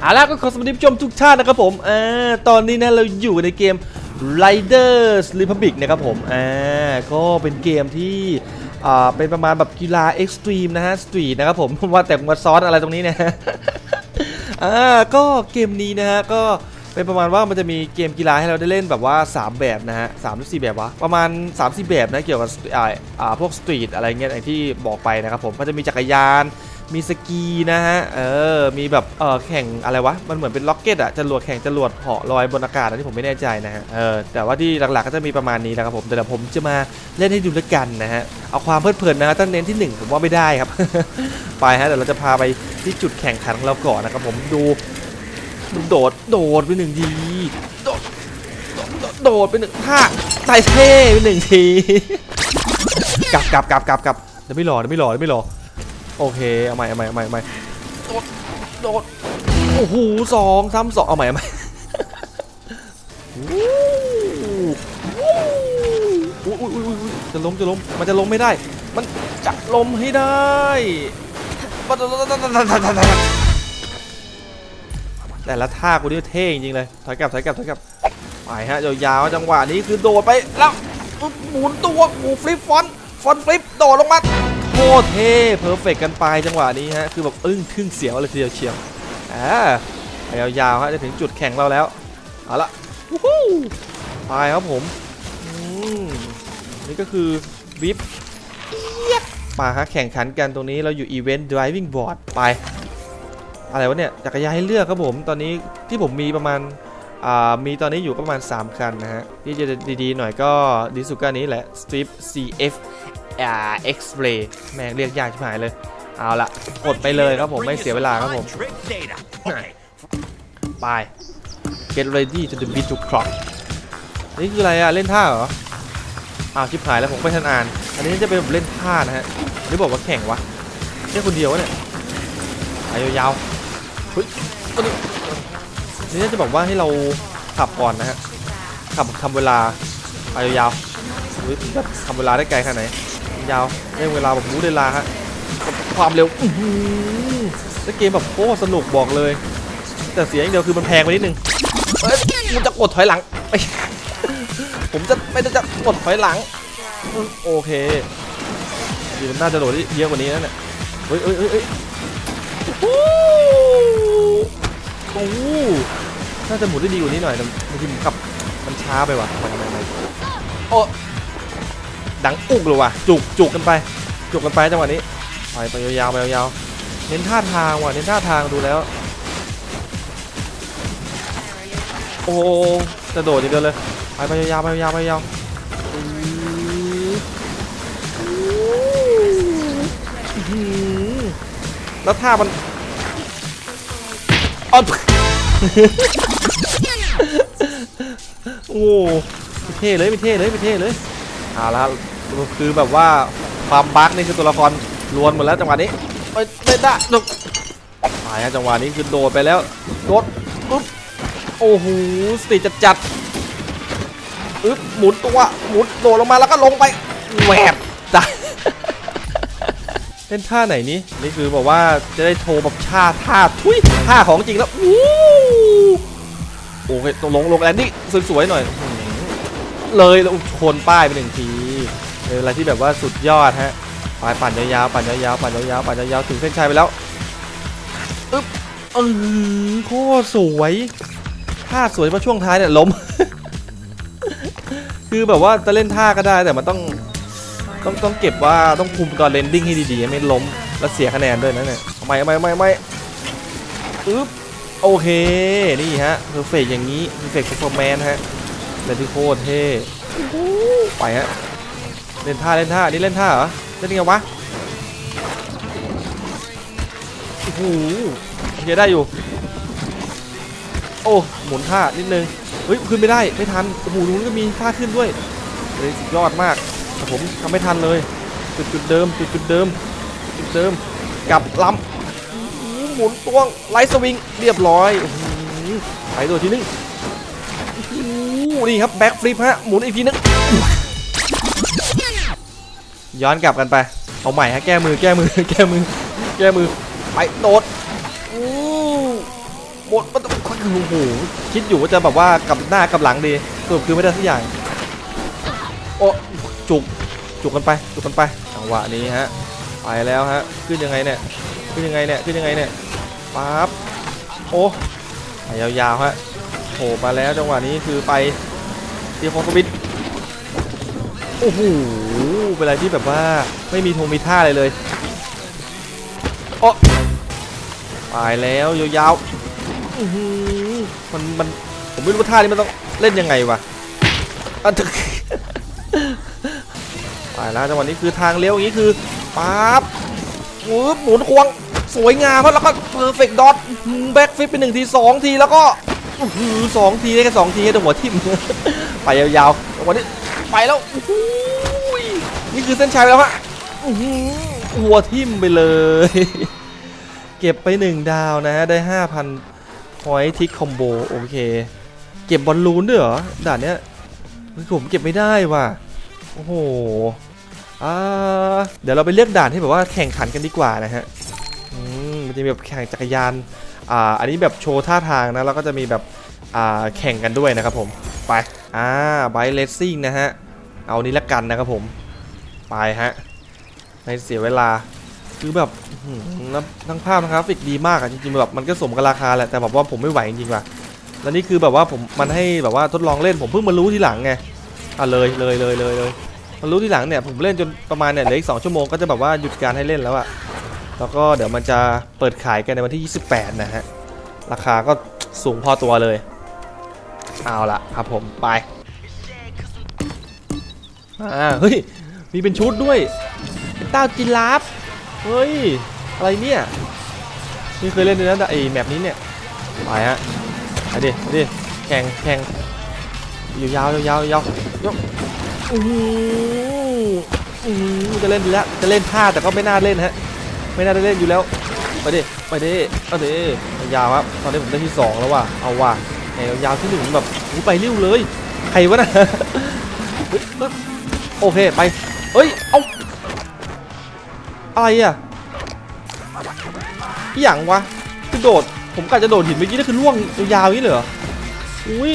เอาล่ะก็ขอสวัสดีผู้ชมทุกท่านนะครับผมอ่าตอนนี้นะเราอยู่ในเกม Riders Republic นะครับผมอ่าก็เป็นเกมที่อ่าเป็นประมาณแบบกีฬาเอ็กซ์ตรีมนะฮะสตรีทนะครับผมว่าแต่มาซ้อนอะไรตรงนี้เนี่ยอ่าก็เกมนี้นะฮะก็เป็นประมาณว่ามันจะมีเกมกีฬาให้เราได้เล่นแบบว่า 3 แบบนะฮะสามหรือสี่แบบวะประมาณ3ามสี่แบบนะเกี่ยวกับอ่าพวกสตรีทอะไรเงี้ยอย่างที่บอกไปนะครับผมก็จะมีจักรยาน มีสกีนะฮะ เออ มีแบบ เออแข่งอะไรวะ มันเหมือนเป็นล็อกเก็ตอะจรวดแข่งจรวดเหาะลอยบนอากาศนะที่ผมไม่แน่ใจนะฮะ เออ แต่ว่าที่หลักๆก็จะมีประมาณนี้นะครับผม แต่เดี๋ยวผมจะมาเล่นให้ดูแล้วกันนะฮะ เอาความเพลิดเพลินนะฮะถ้าเน้นที่หนึ่งผมว่าไม่ได้ครับ ไปฮะ เดี๋ยวเราจะพาไปที่จุดแข่งขันของเราก่อนนะครับผม ดูดโดด โดดไปหนึ่งทีโดดโดดโดด โดดไปหนึ่งท่าใส่เท่ไปหนึ่งที กลับกลับกลับกลับกลับเดี๋ยวไม่รอเดี๋ยวไม่รอเดี๋ยวไม่รอ โอเคเอาใหม่เอาใหม่เอาใหม่เอาใหม่โดดโดดโอ้โหสองซ้ำสองเอาใหม่เอาใหม่วู้วู้อุ้ยอุ้ยอุ้ยจะล้มจะล้มมันจะล้มไม่ได้ มันจะล้มให้ได้แต่ละท่ากูนี่เท่จริงเลยถอยกลับถอยกลับถอยกลับไปฮะยาวๆจังหวะนี้คือโดดไปแล้วหมุนตัวหมูฟลิปฟอนฟอนฟลิปโดดลงมา คตรเท่เพอร์เฟกกันไปจังหวะนี้ฮะ คือแบบอึ้งทึ่งเสียวเลยทีเดียวเชียวอ่ายาวๆฮะจะถึงจุดแข่งเราแล้ว เอาละไปครับผมอืมนี่ก็คือวิปมาฮะแข่งขันกันตรงนี้เราอยู่อีเวนต์ driving board ไป อะไรวะเนี่ยจักรยานให้เลือกครับผมตอนนี้ที่ผมมีประมาณอ่ามีตอนนี้อยู่ประมาณ 3 คันนะฮะที่จะดีๆหน่อยก็ดีสุก็อันนี้แหละ Strip CF อ่า X-Ray แม่งเรียกยากชิบหายเลย เอาละกดไปเลยครับผมไม่เสียเวลาครับผมไป get ready to the beat to clock นี่คืออะไรอะเล่นท่าเหรออ้าวชิบหายแล้วผมไม่ทันอ่าน อันนี้จะเป็นเล่นท่านะฮะหรือบอกว่าแข่งวะแค่คนเดียววะเนี่ยไปยาวๆเฮ้ยตัวนี้นี่น่าจะบอกว่าให้เราขับก่อนนะฮะขับทำเวลาไปยาวๆเฮ้ยทำเวลาได้ไกลขนาดไหน ยาวเร่งเวลาแบบรู้เวลาฮะกับความเร็วอื้อหือแล้วเกมแบบโคตรสนุกบอกเลย แต่เสียอย่างเดียวคือมันแพงไปนิดนึงเอ้ยมันจะกดถอยหลังผมจะไม่ได้จะกดถอยหลังโอเคดีมันน่าจะโดดได้เยอะกว่านี้นะเนี่ยเฮ้ยเฮ้ยเฮ้ยโอ้โหโอ้น่าจะหมุนได้ดีกว่านี้หน่อยแต่บางทีผมขับมันช้าไปว่ะทำไมทำไมทำไมโอ้ ดังอุกเลยว่ะจุกจุกกันไป จุกกันไปจังหวะนี้ไปไปยาวๆไปยาวๆเน้นท่าทางว่ะเน้นท่าทางดูแล้วโอ้จะโดดอย่างเดียวเลยไปไปยาวๆไปยาวๆไปยาวแล้วท่ามันอ๊อโอ้โหเท่เลยไม่เท่เลยไม่เท่เลย เอาละคือแบบว่าความบั๊กนี่คือตัวละครล้วนหมดแล้วจังหวะนี้ไปไม่ได้ดกไปฮะจังหวะนี้คือโดดไปแล้วโดดปุ๊บโอ้โหสติจัดจัดๆอึ๊บหมุนตัวหมุนโดดลงมาแล้วก็ลงไปแหวบจ้ะเล่นท่าไหนนี้นี่คือบอกว่าจะได้โชว์แบบชาท่าทุยท่าของจริงแล้วโอ้โอเคตรงลงลงแลนดี้สวยๆหน่อย เลยแล้วชนป้ายไปหนึ่งทีเป็นอะไรที่แบบว่าสุดยอดฮะไปปั่นยาวๆปั่นยาวๆปั่นยาวๆปั่นยาวๆถึงเส้นชัยไปแล้วอึ๊บเออโคตรสวยท่าสวยมาช่วงท้ายเนี่ยล้ม คือแบบว่าจะเล่นท่าก็ได้แต่มันต้องต้องต้องเก็บว่าต้องคุมตอนเลนดิ้งให้ดีๆไม่ล้มแล้วเสียคะแนนด้วยนะเนี่ยเอาไม่ไม่ไม่ไม่อึ๊บโอเค นี่ฮะเพอร์เฟกอย่างนี้เพอร์เฟกต์เปอร์แมนฮะ เล่นที่โคตรเท่โอ้โหไปฮะเล่นท่าเล่นท่านี่เล่นท่าเหรอเล่นยังไงวะโอ้โหโอเคได้อยู่ โอ้หมุนท่านิดนึงเฮ้ยขึ้นไม่ได้ไม่ทันโอ้โหนู้นก็มีท่าขึ้นด้วยเลยสุดยอดมากแต่ผมทำไม่ทันเลย จุดจุดเดิมจุดจุดเดิมจุดเดิมกลับลำอื้อหือหมุนตวงไลท์สวิงเรียบร้อยโอ้โหไปตัวทีนึงโอ้โห นี่ครับแบ็กฟลิปฮะหมุนอีกทีนึงย้อนกลับกันไป เอาใหม่ฮะแก้มือแก้มือแก้มือแก้มือไปโดดอู้หมดมันโอ้โหคิดอยู่ว่าจะแบบว่ากลับหน้ากลับหลังดีสรุปคือไม่ได้สักอย่างโอ้จุกจุกกันไปจุกกันไปจังหวะนี้ฮะไปแล้วฮะขึ้นยังไงเนี่ยขึ้นยังไงเนี่ยขึ้นยังไงเนี่ยปั๊บโอ้ยาวๆฮะโผล่มาแล้วจังหวะนี้คือไป ตีโฟสวิตโอ้โหเป็นอะไรที่แบบว่าไม่มีทงมีท่าอะไรเลยโอ้ไปแล้วยาวๆมันมันผมไม่รู้ว่าท่านี้มันต้องเล่นยังไงวะอะถึกไปแล้วจังหวะนี้คือทางเลี้ยวอย่างนี้คือปั๊บวืบหมุนควงสวยงามครับแล้วก็เพอร์เฟกต์ดอทแบ็กฟิปเป็นหนึ่งทีสองทีแล้วก็ สองทีได้แค่สองทีแต่หัวทิ่มไปยาวๆจังหวะนี้ไปแล้วนี่คือเส้นชัยไปแล้วฮะอื้อหือหัวทิ่มไปเลย เก็บไปหนึ่งดาวนะฮะได้ห้าพันพอยทิกคอมโบโอเค เก็บบอลลูนด้วยเหรอด่านเนี้ยเฮ้ยผมเก็บไม่ได้ว่ะโอ้โหอ่าเดี๋ยวเราไปเลือกด่านที่แบบว่าแข่งขันกันดีกว่านะฮะอืมมันจะมีแบบแข่งจักรยาน อ่าอันนี้แบบโชว์ท่าทางนะแล้วก็จะมีแบบอ่าแข่งกันด้วยนะครับผมไปอ่าไบเลสซิ่งนะฮะเอานี้ละกันนะครับผมไปฮะไม่เสียเวลาคือแบบทั้งภาพทั้งกราฟิกดีมากอะจริงๆแบบมันก็สมกับราคาแหละแต่แบบว่าผมไม่ไหวจริงๆว่ะแล้วนี่คือแบบว่าผมมันให้แบบว่าทดลองเล่นผมเพิ่งมารู้ทีหลังไงอะเลยเลยเลยเลยเลยมารู้ทีหลังเนี่ยผมเล่นจนประมาณเนี่ยเหลืออีกสองชั่วโมงก็จะแบบว่าหยุดการให้เล่นแล้วอะ แล้วก็เดี๋ยวมันจะเปิดขายกันในวันที่ 28 นะฮะ ราคาก็สูงพอตัวเลย เอาละครับผมไปอ่าเฮ้ย มีเป็นชุดด้วยเป็นต้าจิราฟเฮ้ย อะไรเนี่ยนี่เคยเล่นด้วยนะแต่อแมปนี้เนี่ยไปฮะไปดิไปดิแข่งแข่งยาวยาวยาวยกอื้อหืออื้อหือจะเล่นดีแล้วจะเล่นท่าแต่ก็ไม่น่าเล่นฮะ ไม่น่าได้เล่นอยู่แล้ว ไปดิ ไปดิเอาดิยาวครับ ตอนนี้ผมได้ที่สองแล้วว่ะ เอาว่ะแนวยาวที่หนึ่งแบบหูไปเร็วเลย ใครวะนะเฮ้ยเฮ้ยโอเคไป เฮ้ย เอาอะไรอะพี่หยังวะคือโดด ผมกะจะโดดหินเมื่อกี้นั่คือล่วงยาวๆนี้เลยเหรอ อุ้ย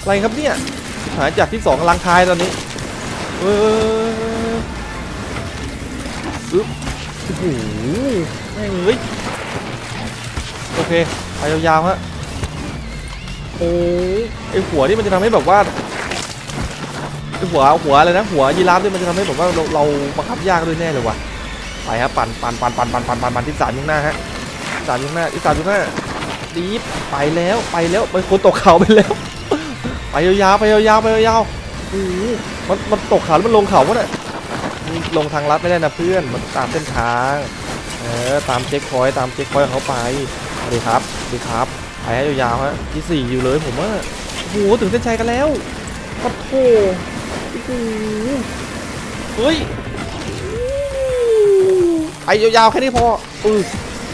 อะไรครับเนี่ย หายจากที่สองกำลังท้ายตอนนี้ เออ โอ้โหแม่งเลยโอเคไปยาวๆฮะโอ้ไอหัวนี่มันจะทำให้แบบว่าไอหัวหัวอะไรนะหัวยีราฟนี่มันจะทำให้แบบว่าเราเราบังคับยากด้วยแน่เลยว่ะไปครับปั่นปั่นปั่นปั่นปั่นปั่นปั่นปั่นที่สามยุ่งหน้าฮะสามยุ่งหน้าที่สามยุ่งหน้าดีฟไปแล้วไปแล้วไปคนตกเขาไปแล้วไปยาวๆไปยาวๆไปยาวๆโอ้มันมันตกเขาแล้วมันลงเขาวะเนี่ย ลงทางลัดไม่ได้นะเพื่อนมันตามเส้นทางเออตามเช็คพอยต์ตามเช็คพอยต์ของเขาไปสวัสดีครับสวัสดีครับไปให้ยาวๆฮะที่สี่อยู่เลยผมว่าโอ้โหถึงเส้นชัยกันแล้วโอ้โหโอ้โหเฮ้ยไอ้ยาวๆแค่นี้พออือ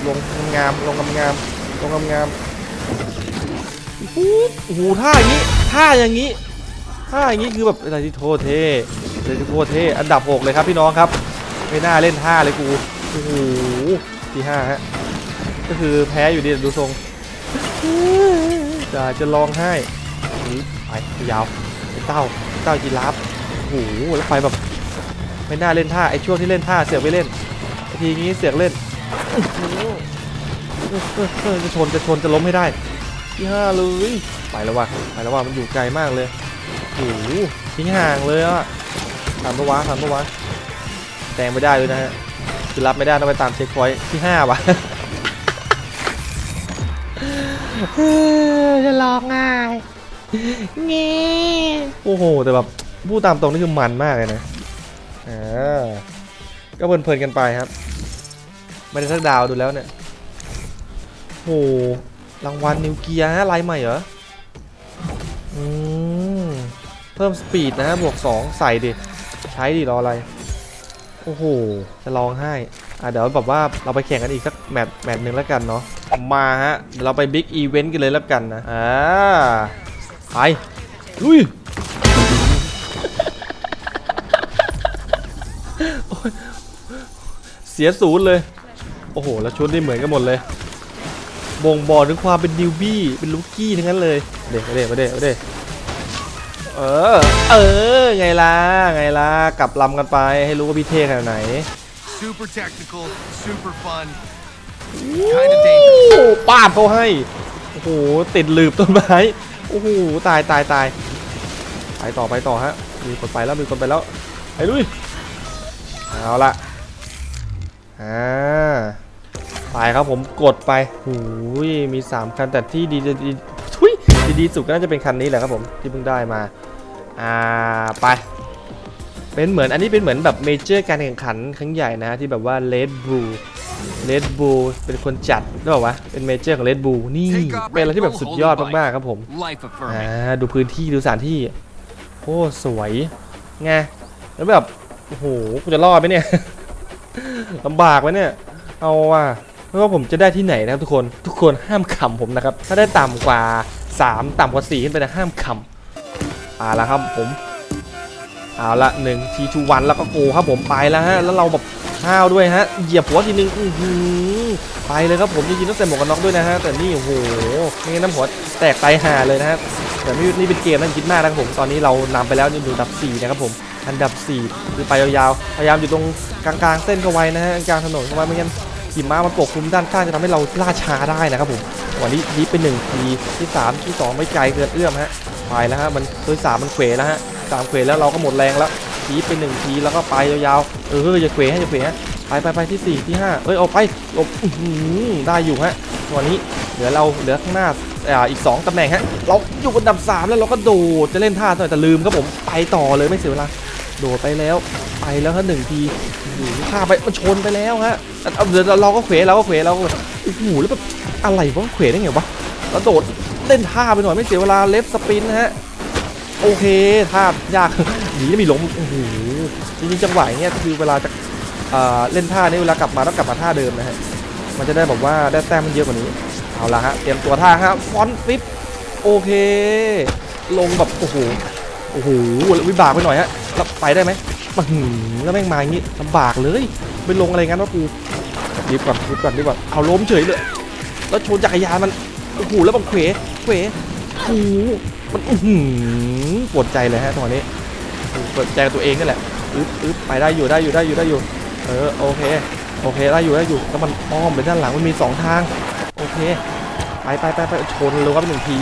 ลงงามๆลงงามๆลงงามๆโอ้โหโอ้โหท่าอย่างนี้ท่าอย่างนี้ท่าอย่างนี้คือแบบอะไรที่โทษเท่ อะไรที่โเท่อันดับหกเลยครับพี่น้องครับ ไม่น่าเล่นท่าเลยกูโอ้โหที่ห้าฮะก็คือแพ้อยู่ดีดูทรงจะจะร้องไห้นี่ไปยาวไอ้เต้าเต้าจีราฟโอ้โหแล้วไปแบบไม่น่าเล่นท่าไอ้ช่วงที่เล่นท่าเสือกไม่เล่นทีนี้เสียงเล่นจะชนจะชนจะล้มให้ได้ที่ห้าเลยไปแล้วว่ะไปแล้วว่ะมันอยู่ไกลมากเลยโอ้โหทิ้งห่างเลยอะ ทำปะวะทำปะวะแตงไม่ได้เลยนะฮะคือรับไม่ได้ต้องไปตามเช็คพอยท์ที่ห้าว่ะจะลองง่ายเงี้โอ้โห แต่แบบพูดตามตรงนี่คือมันมากเลยนะอ่าก็เพลินๆกันไปครับ ไม่ได้สักดาวดูแล้วเนี่ยโหรางวัลนิวเกียร์ฮะลายใหม่เหรอ อืม เพิ่มสปีดนะฮะบวก 2 ใส่ดิ ใช้ดิรออะไร โอ้โห จะร้องไห้ อะเดี๋ยวแบบว่าเราไปแข่งกันอีกสักแมตช์แมตช์หนึ่งแล้วกันเนาะ มาฮะ เดี๋ยวเราไปบิ๊กอีเวนต์กันเลยแล้วกันนะ อ่า ไป ลุย เสียศูนย์เลย โอ้โห แล้วชุดนี่เหมือนกันหมดเลย บ่งบอกถึงความเป็นนิวบี้ เป็นลูกี้ทั้งนั้นเลย เด็กเด็กเด็กเด็ก เออ เออ ไงล่ะ ไงล่ะ กลับลำกันไปให้รู้ว่าพี่เท่ขนาดไหน Super technical, super fun, kind of dangerous. โอ้ป้าบเขาให้ โอ้โห ติดหลืบต้นไม้ โอ้โห ตายตายตาย ไปต่อไปต่อฮะ มีคนไปแล้วมีคนไปแล้ว ไปลุย เอาละอ่าไปครับผมกดไปหูยมี 3 คันแต่ที่ดีดีทุยดีดีสุดก็น่าจะเป็นคันนี้แหละครับผมที่เพิ่งได้มา อ่าไป เป็นเหมือนอันนี้เป็นเหมือนแบบเมเจอร์การแข่งขันครั้งใหญ่นะที่แบบว่า Red Bull Red Bull เป็นคนจัดหรือเปล่าวะเป็นเมเจอร์ของ Red Bull นี่เป็นอะไรที่แบบสุดยอดมากๆครับผม Life อ่า affirming. ดูพื้นที่ดูสถานที่โอ้สวยไงแล้วแบบโอ้โหกูจะรอดไหมเนี่ยลำบากไหมเนี่ยเอาว่ะไม่ว่าผมจะได้ที่ไหนนะครับทุกคนทุกคนห้ามขำผมนะครับถ้าได้ต่ำกว่า 3 ต่ำกว่า4ขึ้นไปนะห้ามขำ เอาละครับผม เอาละหนึ่งทีชูวันแล้วก็โกครับผมไปแล้วฮะ แล้วเราแบบห้าวด้วยฮะ เหยียบหัวทีนึงอือหือไปเลยครับผมจริงๆต้องใส่หมวกกันน็อกด้วยนะฮะ แต่นี่โอ้โหไม่งั้นน้ำหัวแตกไตายห่าเลยนะฮะ แต่ไม่นี่เป็นเกมนั่นคิดมากนะครับผม ตอนนี้เรานำไปแล้วนี่อยู่อันดับ 4 นะครับผม อันดับ 4 คือไปยาวๆ พยายามอยู่ตรงกลางๆเส้นเข้าไว้นะฮะ กลางถนนเข้าไว้ไม่งั้นหิมะมันปกคลุมด้านข้างจะทำให้เราล่าช้าได้นะครับผม วันนี้ยิปเป็นหนึ่งทีที่สามที่สองไม่ไกลเกินเอื้อมฮะ ไปแล้วฮะมันตัวที่สามมันเขวแล้วฮะสามเขวแล้วเราก็หมดแรงแล้วทีไปหนึ่งทีแล้วก็ไปยาวๆเอออย่าเขวให้อย่าเขวฮะไปไปไปที่สี่ที่ห้าเอ้ยเอาไปลบอื้อได้อยู่ฮะตัวนี้เหลือเราเหลือข้างหน้าอ่าอีก 2ตำแหน่งฮะเราอยู่อันดับ3แล้วเราก็โดดจะเล่นท่าหน่อยแต่ลืมครับผมไปต่อเลยไม่เสียเวลาโดดไปแล้วไปแล้วฮะหนึ่งทีโอ้โหท่าไปมันชนไปแล้วฮะเอาเดี๋ยวเราก็เขวเราก็เขวเราก็โอ้โหแล้วแบบอะไรวะเขวได้ไงวะเราโดด เล่นท่าไปหน่อยไม่เสียเวลาเลฟสปินนะฮะโอเคท่ายากหนีแล้วมีล้มโอ้โหจริงๆจังหวะเงี้ยคือเวลาจะเอ่อเล่นท่านี้เวลากลับมาต้องกลับมาท่าเดิมนะฮะมันจะได้แบบว่าได้แต้มมันเยอะกว่านี้เอาละฮะเตรียมตัวท่าฮะฟอนฟิปโอเค ลงแบบโอ้โหโอ้โหวิบากไปหน่อยฮะแล้วไปได้ไหมมาหืมแล้วแม่งมาอย่างงี้ลำบากเลยไปลงอะไรงั้นวะกูรีบก่อนรีบก่อนรีบก่อนเอาล้มเฉยเลย แล้วชนจักรยานมัน โอ้โหแล้วบังเขวเขวโอ้โหมันอื้อหือปวดใจเลยฮะตอนนี้ปวดใจกับตัวเองนี่แหละอึ๊บอึ๊บไปได้อยู่ได้อยู่ได้อยู่ได้อยู่ เออโอเคโอเคได้อยู่ได้อยู่แล้วมันอ้อมไปด้านหลังมันมีสองทาง โอเคไปไปไปไปชนเลยครับหนึ่งที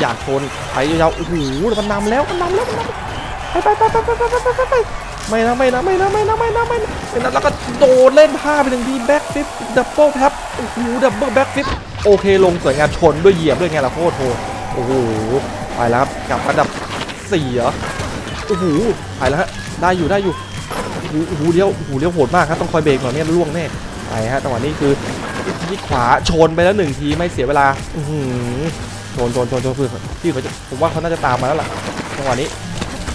อยากชนไปยาวๆโอ้โหมันนำแล้วมันนำแล้วมันนำไปไปไปไปไปไปไปไปไปไม่นะไม่นะไม่นะไม่นะไม่นะไม่นะไม่นะแล้วก็โดดเล่นท่าไปหนึ่งทีแบ็กฟิปดับเบิลแท็บโอ้โหดับเบิลแบ็กฟิป โอเคลงสวยงามชนด้วยเหยียบด้วยไงล่ะโคตรโหดโอ้โหไปแล้วครับกลับอันดับสี่เหรอโอ้โหไปแล้วฮะได้อยู่ได้อยู่โอ้โหเลี้ยวโอ้โหเลี้ยวโหดมากครับต้องคอยเบรกหน่อยไม่งั้นล่วงแน่ไปฮะจังหวะนี้คือที่ขวาชนไปแล้วหนึ่งทีไม่เสียเวลาอื้อหือชนชนชนชนคือพี่เขาจะผมว่าเขาน่าจะตามมาแล้วล่ะจังหวะนี้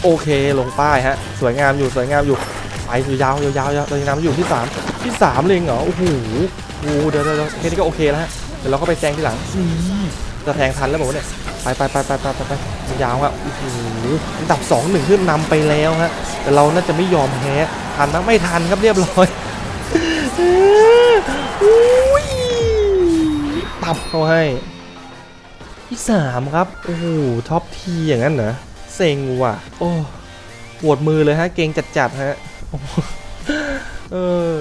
โอเคลงป้ายฮะ สวยงามอยู่สวยงามอยู่ไปยาวยาวยาวยาวสวยงามอยู่ที่สามที่สามเลยเหรอโอ้โหโอ้โหเดี๋ยวเดี๋ยวเดี๋ยวแค่นี้ก็โอเคแล้วฮะ เดี๋ยวเราก็ไปแซงทีหลังนี่จะแทงทันแล้วบอกว่าเนี่ยไปไปไปไปไปไปไปยาวครับโอ้โหอันดับสองหนึ่งขึ้นนำไปแล้วฮะแต่เราน่าจะไม่ยอมแพ้ทันนะไม่ทันครับเรียบร้อยอุ้ยตับเขาให้ที่สามครับโอ้โหท็อปทีอย่างนั้นเหรอเซ็งว่ะ โอ้ปวดมือเลยฮะ เก่งจัดๆฮะโอ้โหเออ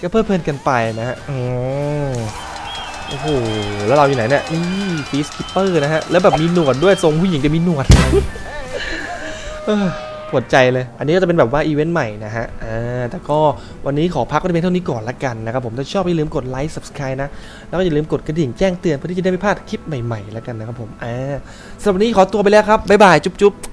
ก็เพื่อเพลินกันไปนะฮะอืม โอ้โห แล้วเราอยู่ไหนเนี่ยนี่ฟีสคิปเปอร์นะฮะ แล้วแบบมีหนวดด้วย ทรงผู้หญิงจะมีหนวดปวดใจเลย อันนี้ก็จะเป็นแบบว่าอีเวนต์ใหม่นะฮะ อ่า แต่ก็วันนี้ขอพักไว้เพียงเท่านี้ก่อนละกันนะครับผม ถ้าชอบอย่าลืมกดไลค์ subscribe นะ แล้วก็อย่าลืมกดกระดิ่งแจ้งเตือนเพื่อที่จะได้ไม่พลาดคลิปใหม่ๆล้วกันนะครับผม อ่าสำหรับวันนี้ขอตัวไปแล้วครับ บ๊ายบาย จุ๊บๆ